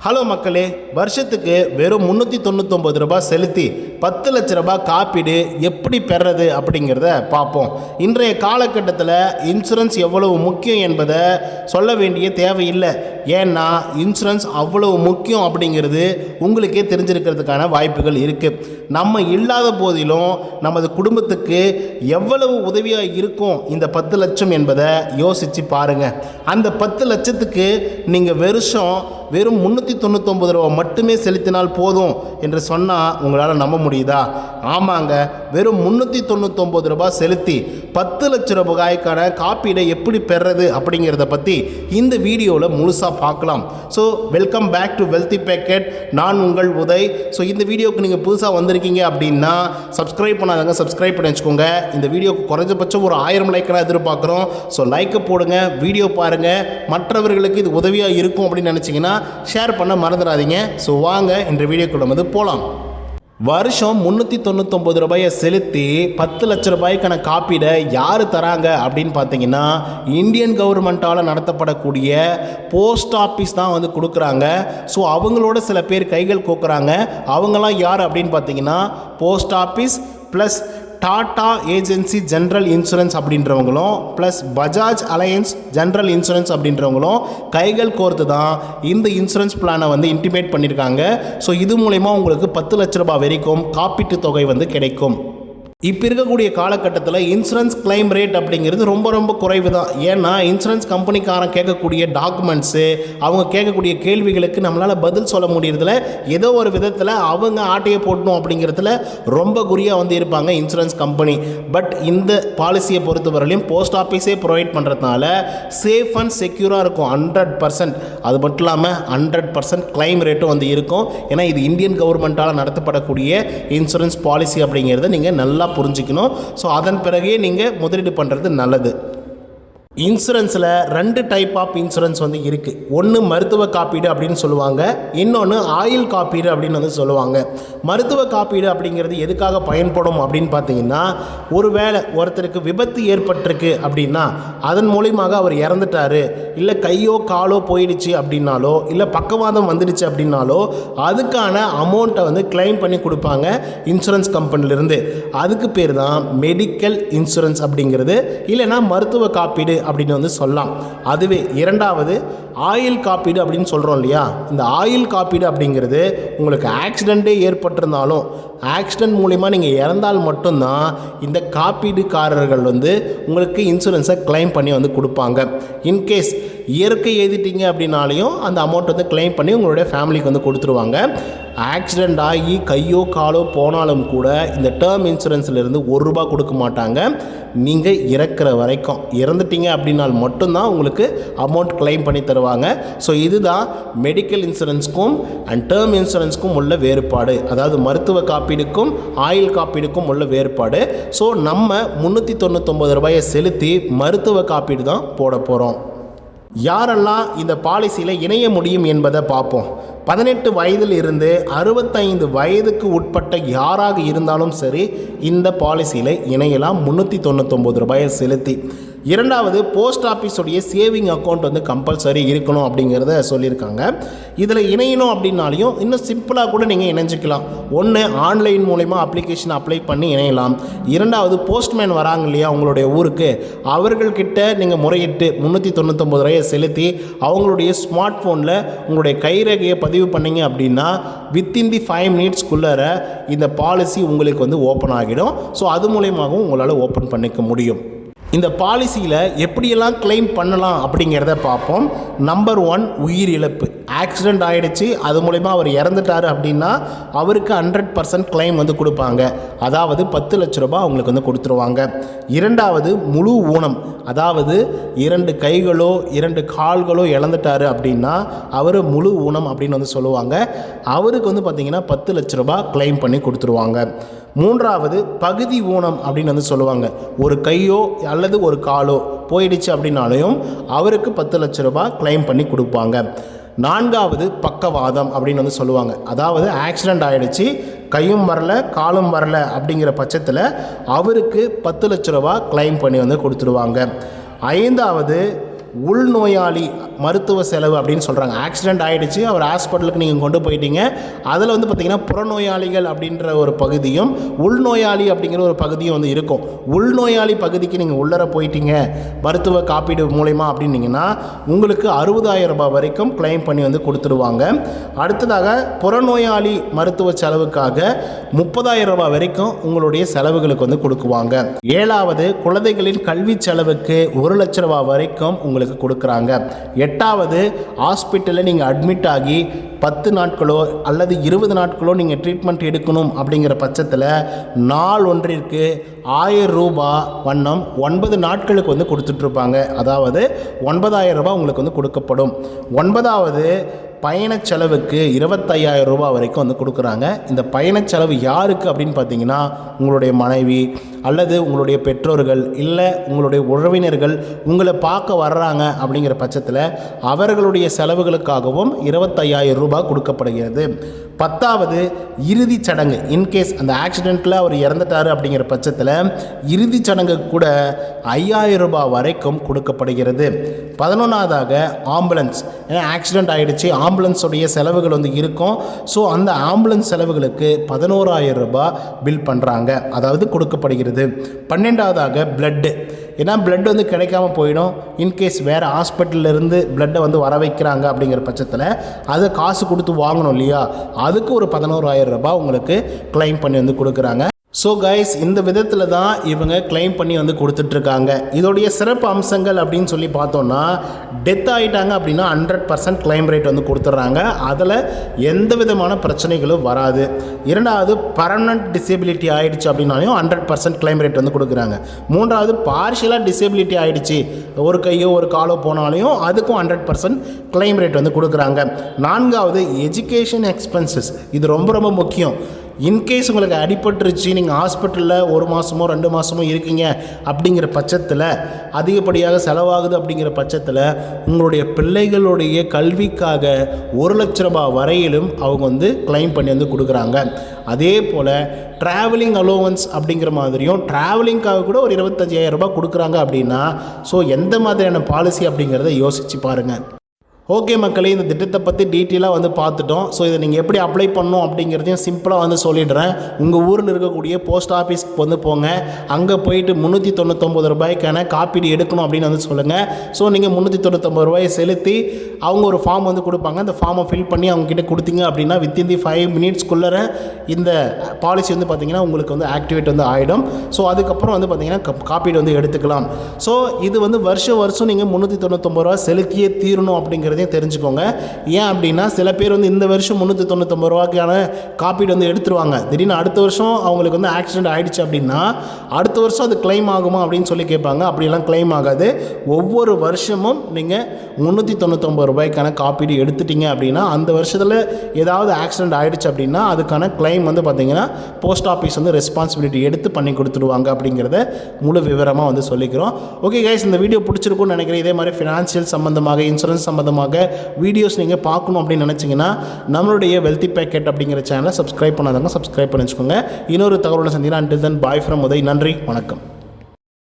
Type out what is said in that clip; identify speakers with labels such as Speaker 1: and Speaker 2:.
Speaker 1: Hello மக்களே வருஷத்துக்கு வெறும் முந்நூற்றி தொண்ணூத்தொம்பது ரூபாய் செலுத்தி பத்து லட்ச ரூபாய் காப்பீடு எப்படி பெறது அப்படிங்கிறத பார்ப்போம். இன்றைய காலகட்டத்தில் இன்சூரன்ஸ் எவ்வளவு முக்கியம் என்பதை சொல்ல வேண்டிய தேவையில்லை. ஏன்னா இன்சூரன்ஸ் அவ்வளவு முக்கியம் அப்படிங்கிறது உங்களுக்கே தெரிஞ்சிருக்கிறதுக்கான வாய்ப்புகள் இருக்குது நம்ம இல்லாத போதிலும் நமது குடும்பத்துக்கு எவ்வளவு உதவியாக இருக்கும் இந்த பத்து லட்சம் என்பதை யோசித்து பாருங்கள் அந்த பத்து லட்சத்துக்கு நீங்கள் வருஷம் வெறும் முந்நூற்றி தொண்ணூற்றொம்பது ரூபா மட்டுமே செலுத்தினால் போதும் என்று சொன்னால் உங்களால் நம்ப முடியும் முடியுதா? ஆமாங்க. வெறும் முந்நூற்றி தொண்ணூத்தொம்பது ரூபாய் செலுத்தி பத்து லட்ச ரூபாய்க்கான காப்பீடை எப்படி பெறுறது அப்படிங்கிறத பற்றி இந்த வீடியோவில் முழுசாக பார்க்கலாம். So welcome back to wealthy packet நான் உங்கள் உதய். ஸோ இந்த வீடியோவுக்கு நீங்கள் புதுசாக வந்திருக்கீங்க அப்படின்னா சப்ஸ்கிரைப் பண்ணாதாங்க சப்ஸ்கிரைப் பண்ணி வச்சுக்கோங்க. இந்த வீடியோக்கு குறைஞ்சபட்சம் ஒரு ஆயிரம் லைக்கெல்லாம் எதிர்பார்க்குறோம். ஸோ லைக்கை போடுங்க வீடியோ பாருங்கள் மற்றவர்களுக்கு இது உதவியாக இருக்கும் அப்படின்னு நினச்சிங்கன்னா ஷேர் பண்ண மறந்துடாதீங்க. ஸோ வாங்க இந்த வீடியோக்குள்ள வந்து போகலாம் வருஷம் முந்நூற்றி தொண்ணூத்தொம்பது ரூபாயை செலுத்தி பத்து லட்ச ரூபாய்க்கான காப்பீடை யார் தராங்க அப்படின்னு பார்த்தீங்கன்னா இந்தியன் கவர்மெண்ட்டால் நடத்தப்படக்கூடிய போஸ்ட் ஆஃபீஸ் தான் வந்து கொடுக்குறாங்க. ஸோ அவங்களோட சில பேர் கைகள் கோக்குறாங்க. அவங்களாம் யார் அப்படின்னு பார்த்தீங்கன்னா post office plus Tata agency general insurance அப்படின்றவங்களும் plus Bajaj Allianz general insurance அப்படின்றவங்களும் கைகள் கோர்த்து தான் இந்த இன்சூரன்ஸ் பிளானை வந்து இன்டிமேட் பண்ணியிருக்காங்க ஸோ இது மூலயமா உங்களுக்கு பத்து லட்ச ரூபாய் வரைக்கும் காப்பீட்டு தொகை வந்து கிடைக்கும். இப்போ இருக்கக்கூடிய காலகட்டத்தில் இன்சூரன்ஸ் கிளைம் ரேட் அப்படிங்கிறது ரொம்ப ரொம்ப குறைவு தான் ஏன்னா இன்சூரன்ஸ் கம்பெனிக்காரன் கேட்கக்கூடிய டாக்குமெண்ட்ஸு அவங்க கேட்கக்கூடிய கேள்விகளுக்கு நம்மளால் பதில் சொல்ல முடியறதில்ல. ஏதோ ஒரு விதத்தில் அவங்க ஆட்டையை போடணும் அப்படிங்கிறதுல ரொம்ப குறியாக வந்து இருப்பாங்க இன்சூரன்ஸ் கம்பெனி பட் இந்த பாலிசியை பொறுத்தவரையிலையும் போஸ்ட் ஆஃபீஸே ப்ரொவைட் பண்ணுறதுனால சேஃப் அண்ட் செக்யூராக இருக்கும். ஹண்ட்ரட் பர்சன்ட் அது மட்டும் இல்லாமல் ஹண்ட்ரட் பர்சன்ட் கிளைம் ரேட்டும் வந்து இருக்கும். ஏன்னா இது இந்தியன் கவர்மெண்ட்டால் நடத்தப்படக்கூடிய இன்சூரன்ஸ் பாலிசி அப்படிங்கிறத நீங்கள் நல்லா புரிஞ்சுக்கணும். ஸோ அதன் பிறகே நீங்கள் முதலீடு பண்ணுறது நல்லது. இன்சூரன்ஸில் ரெண்டு டைப் ஆஃப் இன்சூரன்ஸ் வந்து இருக்குது ஒன்று மருத்துவ காப்பீடு அப்படின்னு சொல்லுவாங்க. இன்னொன்று ஆயில் காப்பீடு அப்படின்னு வந்து சொல்லுவாங்க. மருத்துவ காப்பீடு அப்படிங்கிறது எதுக்காக பயன்படும் அப்படின்னு பார்த்தீங்கன்னா ஒருவேளை ஒருத்தருக்கு விபத்து ஏற்பட்டிருக்கு அப்படின்னா அதன் மூலியமாக அவர் இறந்துட்டாரு. இல்லை கையோ காலோ போயிடுச்சு அப்படின்னாலோ இல்லை பக்கவாதம் வந்துடுச்சு அப்படின்னாலோ அதுக்கான அமௌண்ட்டை வந்து கிளைம் பண்ணி கொடுப்பாங்க இன்சூரன்ஸ் கம்பெனிலேருந்து அதுக்கு பேர் தான் மெடிக்கல் இன்சூரன்ஸ் அப்படிங்கிறது. இல்லைன்னா மருத்துவ காப்பீடு அப்படின்னு வந்து சொல்லலாம். அதுவே இரண்டாவது ஆயில் காப்பீடு அப்படின்னு சொல்கிறோம் இல்லையா? இந்த ஆயில் காப்பீடு அப்படிங்கிறது உங்களுக்கு ஆக்சிடெண்ட்டே ஏற்பட்டிருந்தாலும் ஆக்சிடெண்ட் மூலிமா நீங்கள் இறந்தால் மட்டும்தான் இந்த காப்பீடுக்காரர்கள் வந்து உங்களுக்கு இன்சூரன்ஸை கிளைம் பண்ணி வந்து கொடுப்பாங்க. இன்கேஸ் இயற்கை எழுதிட்டீங்க அப்படின்னாலையும் அந்த அமௌண்ட் வந்து கிளைம் பண்ணி உங்களுடைய ஃபேமிலிக்கு வந்து கொடுத்துருவாங்க. ஆக்சிடெண்ட் ஆகி கையோ காலோ போனாலும் கூட இந்த டேர்ம் இன்சூரன்ஸ்லேருந்து ஒரு ரூபா கொடுக்க மாட்டாங்க. நீங்கள் இறக்குற வரைக்கும். இறந்துட்டீங்க அப்படின்னால் மட்டும்தான் உங்களுக்கு அமௌண்ட் கிளைம் பண்ணி தருவாங்க. ஸோ இதுதான் மெடிக்கல் இன்சூரன்ஸ்க்கும் அண்ட் டேர்ம் இன்சூரன்ஸ்க்கும் உள்ள வேறுபாடு. அதாவது மருத்துவ காப்பீடுக்கும் ஆயில் காப்பீடுக்கும் உள்ள வேறுபாடு. ஸோ நம்ம முந்நூற்றி தொண்ணூற்றொம்பது ரூபாயை செலுத்தி மருத்துவ காப்பீடு தான் போட போகிறோம் யாரெல்லாம் இந்த பாலிசியில் இணைய முடியும் என்பதை பார்ப்போம். பதினெட்டு வயதில் இருந்து அறுபத்தைந்து வயதுக்கு உட்பட்ட யாராக இருந்தாலும் சரி இந்த பாலிசியில் இணையலாம் முந்நூற்றி தொண்ணூத்தொம்பது ரூபாயை செலுத்தி. இரண்டாவது போஸ்ட் ஆஃபீஸுடைய சேவிங் அக்கௌண்ட் வந்து கம்பல்சரி இருக்கணும் அப்படிங்கிறத சொல்லியிருக்காங்க. இதில் இணையணும் அப்படின்னாலையும் இன்னும் சிம்பிளாக கூட நீங்கள் இணைஞ்சிக்கலாம். ஒன்று ஆன்லைன் மூலயமா அப்ளிகேஷன் அப்ளை பண்ணி இணையலாம். இரண்டாவது போஸ்ட்மேன் வராங்க இல்லையா உங்களுடைய ஊருக்கு அவர்கள்கிட்ட நீங்கள் முறையிட்டு முந்நூற்றி தொண்ணூத்தொம்பது ரூபாயை செலுத்தி அவங்களுடைய ஸ்மார்ட் ஃபோனில் உங்களுடைய கைரேகையை பதிவு பண்ணீங்க அப்படின்னா வித்தின் தி ஃபைவ் மினிட்ஸ்க்குள்ளார இந்த பாலிசி உங்களுக்கு வந்து ஓப்பன் ஆகிடும். ஸோ அது மூலயமாகவும் உங்களால் ஓப்பன் பண்ணிக்க முடியும். இந்த பாலிசியில் எப்படியெல்லாம் கிளைம் பண்ணலாம் அப்படிங்கிறத பார்ப்போம். நம்பர் ஒன் உயிர் இழப்பு. ஆக்சிடெண்ட் ஆகிடுச்சு அது மூலயமா அவர் இறந்துட்டார் அப்படின்னா அவருக்கு ஹண்ட்ரட் பர்சன்ட் கிளைம் வந்து கொடுப்பாங்க. அதாவது பத்து லட்ச ரூபாய் அவங்களுக்கு வந்து கொடுத்துருவாங்க. இரண்டாவது முழு ஊனம் அதாவது இரண்டு கைகளோ இரண்டு கால்களோ இழந்துட்டாரு அப்படின்னா அவர் முழு ஊனம் அப்படின்னு வந்து சொல்லுவாங்க. அவருக்கு வந்து பார்த்திங்கன்னா பத்து லட்ச ரூபாய் கிளைம் பண்ணி கொடுத்துருவாங்க. மூன்றாவது பகுதி ஊனம் அப்படின்னு வந்து சொல்லுவாங்க. ஒரு கையோ அல்லது ஒரு காலோ போயிடுச்சு அப்படின்னாலையும் அவருக்கு பத்து லட்ச ரூபாய் கிளைம் பண்ணி கொடுப்பாங்க. நான்காவது பக்கவாதம் அப்படின்னு வந்து சொல்லுவாங்க. அதாவது ஆக்சிடெண்ட் ஆகிடுச்சு கையும் வரல காலும் வரல அப்படிங்கிற பட்சத்தில் அவருக்கு பத்து லட்ச ரூபா கிளைம் பண்ணி வந்து கொடுத்துருவாங்க ஐந்தாவது உள்நோயாளி மருத்துவ செலவு அப்படின்னு சொல்கிறாங்க ஆக்சிடென்ட் ஆகிடுச்சு அவர் ஹாஸ்பிட்டலுக்கு நீங்கள் கொண்டு போயிட்டீங்க. அதில் வந்து பார்த்திங்கன்னா புறநோயாளிகள் அப்படின்ற ஒரு பகுதியும் உள்நோயாளி அப்படிங்கிற ஒரு பகுதியும் வந்து இருக்கும். உள்நோயாளி பகுதிக்கு நீங்கள் உள்ளர போயிட்டீங்க மருத்துவ காப்பீடு மூலயமா அப்படின்னீங்கன்னா உங்களுக்கு அறுபதாயிரம் ரூபாய் வரைக்கும் கிளைம் பண்ணி வந்து கொடுத்துருவாங்க அடுத்ததாக புறநோயாளி மருத்துவ செலவுக்காக முப்பதாயிரம் ரூபாய் வரைக்கும் உங்களுடைய செலவுகளுக்கு வந்து கொடுக்குவாங்க. ஏழாவது குழந்தைகளின் கல்வி செலவுக்கு ஒரு லட்ச ரூபாய் வரைக்கும் உங்களுக்கு கொடுக்குறாங்க. எட்டாவது ஹாஸ்பிட்டலில் நீங்கள் அட்மிட் ஆகி பத்து நாட்களோ அல்லது இருபது நாட்களோ நீங்கள் ட்ரீட்மெண்ட் எடுக்கணும் அப்படிங்கிற பட்சத்தில் நாள் ஒன்றிற்கு ஆயிரம் ரூபா வண்ணம் ஒன்பது நாட்களுக்கு வந்து கொடுத்துட்ருப்பாங்க. அதாவது ஒன்பதாயிரம் ரூபாய் உங்களுக்கு வந்து கொடுக்கப்படும். ஒன்பதாவது பயணச் செலவுக்கு இருபத்தையாயிரம் ரூபாய் வரைக்கும் வந்து கொடுக்குறாங்க. இந்த பயணச் செலவு யாருக்கு அப்படின்னு பார்த்தீங்கன்னா உங்களுடைய மனைவி அல்லது உங்களுடைய பெற்றோர்கள் இல்லை உங்களுடைய உறவினர்கள் உங்களை பார்க்க வர்றாங்க அப்படிங்கிற பட்சத்தில் அவர்களுடைய செலவுகளுக்காகவும் இருபத்தையாயிரம் ரூபாய் கொடுக்கப்படுகிறது. பத்தாவது இறுதி சடங்கு. இன்கேஸ் அந்த ஆக்சிடெண்ட்டில் அவர் இறந்துட்டார் அப்படிங்கிற பட்சத்தில் இறுதி சடங்கு கூட ஐயாயிரம் ரூபாய் வரைக்கும் கொடுக்கப்படுகிறது. பதினொன்றாவதாக ஆம்புலன்ஸ் ஏன்னா ஆக்சிடெண்ட் ஆகிடுச்சு ஆம்புலன்ஸுடைய செலவுகள் வந்து இருக்கும். ஸோ அந்த ஆம்புலன்ஸ் செலவுகளுக்கு பதினோராயிரம் ரூபாய் பில் பண்ணுறாங்க அதாவது கொடுக்கப்படுகிறது. பன்னெண்டாவதாக பிளட்டு ஏன்னா பிளட் வந்து கிடைக்காம போயிடும். இன்கேஸ் வேறு ஹாஸ்பிட்டல்லேருந்து பிளட்டை வந்து வர வைக்கிறாங்க அப்படிங்கிற பட்சத்தில் அதை காசு கொடுத்து வாங்கணும் இல்லையா? அதுக்கு ஒரு பதினோராயிரம் ரூபாய் உங்களுக்கு கிளைம் பண்ணி வந்து கொடுக்குறாங்க. ஸோ கைஸ் இந்த விதத்தில் தான் இவங்க கிளைம் பண்ணி வந்து கொடுத்துட்ருக்காங்க. இதோடைய சிறப்பு அம்சங்கள் அப்படின்னு சொல்லி பார்த்தோன்னா டெத் ஆகிட்டாங்க அப்படின்னா ஹண்ட்ரட் பர்சன்ட் கிளைம் ரேட் வந்து கொடுத்துட்றாங்க. அதில் எந்த விதமான பிரச்சனைகளும் வராது. இரண்டாவது பர்மனன்ட் டிசேபிலிட்டி ஆயிடுச்சு அப்படின்னாலையும் ஹண்ட்ரட் பர்சன்ட் கிளைம் ரேட் வந்து கொடுக்குறாங்க. மூன்றாவது பார்ஷியலாக டிசேபிலிட்டி ஆகிடுச்சு ஒரு கையோ ஒரு காலோ போனாலையும் அதுக்கும் ஹண்ட்ரட் பர்சன்ட் கிளைம் ரேட் வந்து கொடுக்குறாங்க. நான்காவது எஜுகேஷன் எக்ஸ்பென்சஸ் இது ரொம்ப ரொம்ப முக்கியம். இன்கேஸ் உங்களுக்கு அடிபட்டுருச்சு நீங்கள் ஹாஸ்பிட்டலில் ஒரு மாதமோ ரெண்டு மாதமோ இருக்கீங்க அப்படிங்கிற பட்சத்தில் அதிகப்படியாக செலவாகுது அப்படிங்கிற பட்சத்தில் உங்களுடைய பிள்ளைகளுடைய கல்விக்காக ஒரு லட்ச ரூபாய் வரையிலும் அவங்க வந்து கிளைம் பண்ணி வந்து கொடுக்குறாங்க. அதே போல் ட்ராவலிங் அலோவன்ஸ் அப்படிங்கிற மாதிரியும் ட்ராவலிங்காக கூட ஒரு இருபத்தஞ்சாயிரம் ரூபாய் கொடுக்குறாங்க அப்படின்னா ஸோ எந்த மாதிரியான பாலிசி அப்படிங்கிறத யோசித்து பாருங்கள் ஓகே மக்களே இந்த திட்டத்தை பற்றி டீட்டெயிலாக வந்து பார்த்துட்டோம். ஸோ இதை நீங்கள் எப்படி அப்ளை பண்ணணும் அப்படிங்கிறதையும் சிம்பிளாக வந்து சொல்லிடுறேன். உங்கள் ஊரில் இருக்கக்கூடிய போஸ்ட் ஆஃபீஸ்க்கு வந்து போங்க. அங்கே போயிட்டு முந்நூற்றி தொண்ணூத்தொம்பது ரூபாய்க்கான காப்பீடு எடுக்கணும் அப்படின்னு வந்து சொல்லுங்கள் ஸோ நீங்கள் முந்நூற்றி தொண்ணூத்தொம்பது ரூபாயை செலுத்தி அவங்க ஒரு ஃபார்ம் வந்து கொடுப்பாங்க. அந்த ஃபார்மை ஃபில் பண்ணி அவங்ககிட்ட கொடுத்தீங்க அப்படின்னா வித்தின் தி ஃபைவ் மினிட்ஸ்க்குள்ளே இந்த பாலிசி வந்து பார்த்திங்கன்னா உங்களுக்கு வந்து ஆக்டிவேட் வந்து ஆகிடும் ஸோ அதுக்கப்புறம் வந்து பார்த்திங்கன்னா காப்பீடு வந்து எடுத்துக்கலாம். ஸோ இது வந்து வருஷம் வருஷம் நீங்கள் முந்நூற்றி தொண்ணூத்தொம்பது ரூபா செலுத்தியே தீரணும் அப்படிங்கிறது அப்படிங்கிறதையும் தெரிஞ்சுக்கோங்க. ஏன் அப்படின்னா சில பேர் வந்து இந்த வருஷம் முந்நூற்றி தொண்ணூத்தொம்பது ரூபாய்க்கான காப்பீடு வந்து எடுத்துருவாங்க. திடீர்னு அடுத்த வருஷம் அவங்களுக்கு வந்து ஆக்சிடென்ட் ஆகிடுச்சு அப்படின்னா அடுத்த வருஷம் அது கிளைம் ஆகுமா அப்படின்னு சொல்லி கேட்பாங்க. அப்படியெல்லாம் கிளைம் ஆகாது. ஒவ்வொரு வருஷமும் நீங்கள் முந்நூற்றி தொண்ணூத்தொம்பது ரூபாய்க்கான காப்பீடு எடுத்துட்டீங்க அப்படின்னா அந்த வருஷத்தில் ஏதாவது ஆக்சிடென்ட் ஆகிடுச்சு அப்படின்னா அதுக்கான கிளைம் வந்து பார்த்தீங்கன்னா போஸ்ட் ஆஃபீஸ் வந்து ரெஸ்பான்சிபிலிட்டி எடுத்து பண்ணி கொடுத்துடுவாங்க அப்படிங்கிறத முழு விவரமாக வந்து சொல்லிக்கிறோம். ஓகே கைஸ் இந்த வீடியோ பிடிச்சிருக்கும்னு நினைக்கிறேன். இதே மாதிரி ஃபினான்ஷியல் சம்மந்தமாக இன்சூரன்ஸ் சம்மந்தமாக வீடியோஸ் நீங்கள் பார்க்கணும் அப்படின்னு நினச்சிங்கன்னா நம்மளுடைய வெல்தி பேக்கெட் அப்படிங்கிற சேனலை சப்ஸ்கிரைப் பண்ணாதவங்க சப்ஸ்கிரைப் பண்ணி வச்சுக்கோங்க இன்னொரு தகவலோட சந்தினா until then bye from Uday நன்றி. வணக்கம்.